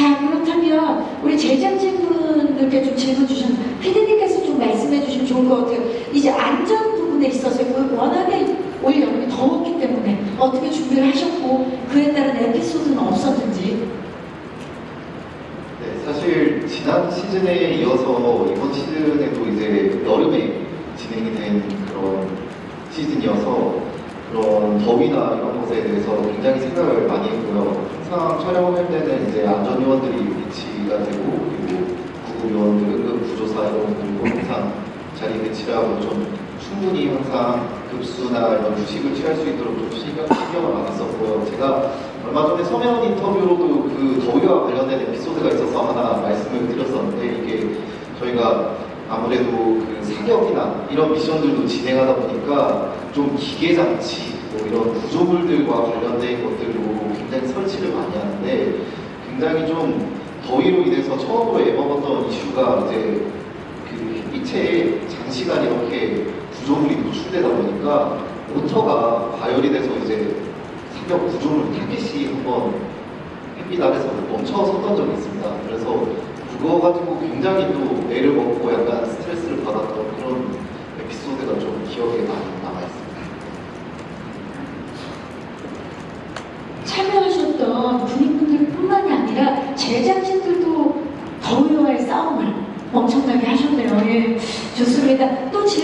자, 그렇다면 우리 제작진분들께 좀 질문 주셨는데 피디님께서 좀 말씀해 주시면 좋을 것 같아요. 이제 안전 부분에 있어서 그 워낙에 올 여름이 더웠기 때문에 어떻게 준비를 하셨고 그에 따른 에피소드는 없었는지 네, 사실 지난 시즌에 이어서 이번 시즌에도 이제 여름에 진행이 된 그런 시즌이어서 그런 더위나 이런 것에 대해서 굉장히 생각을 많이 했고요. 항상 촬영을 할 때는 이제 안전요원들이 배치가 되고 그리고 구급요원들, 응급구조사 이런 분들도 항상 자리 배치를 하고 좀 충분히 항상 급수나 이런 휴식을 취할 수 있도록 좀 신경, 신경을 많이 썼고요. 제가 얼마 전에 서면 인터뷰로도 그 더위와 관련된 에피소드가 있어서 하나 말씀을 드렸었는데 이게 저희가 아무래도 그 사격이나 이런 미션들도 진행하다 보니까 좀 기계 장치 뭐 이런 구조물들과 관련된 것들로 굉장히 설치를 많이 하는데 굉장히 좀 더위로 인해서 처음으로 애먹었던 이슈가 이제 그 햇빛에 장시간 이렇게 구조물이 노출되다 보니까 모터가 과열이 돼서 이제 사격 구조물 타겟이 한번 햇빛 아래서 멈춰 섰던 적이 있습니다. 그래서 그거 가지고 굉장히 또 애를 먹고 약간 스트레스를 받았던 그런 에피소드가 좀 기억에 남아있습니다. 참여하셨던 군인분들뿐만이 아니라 제작진들도 더위와의 싸움을 엄청나게 하셨네요. 예, 좋습니다. 또 질문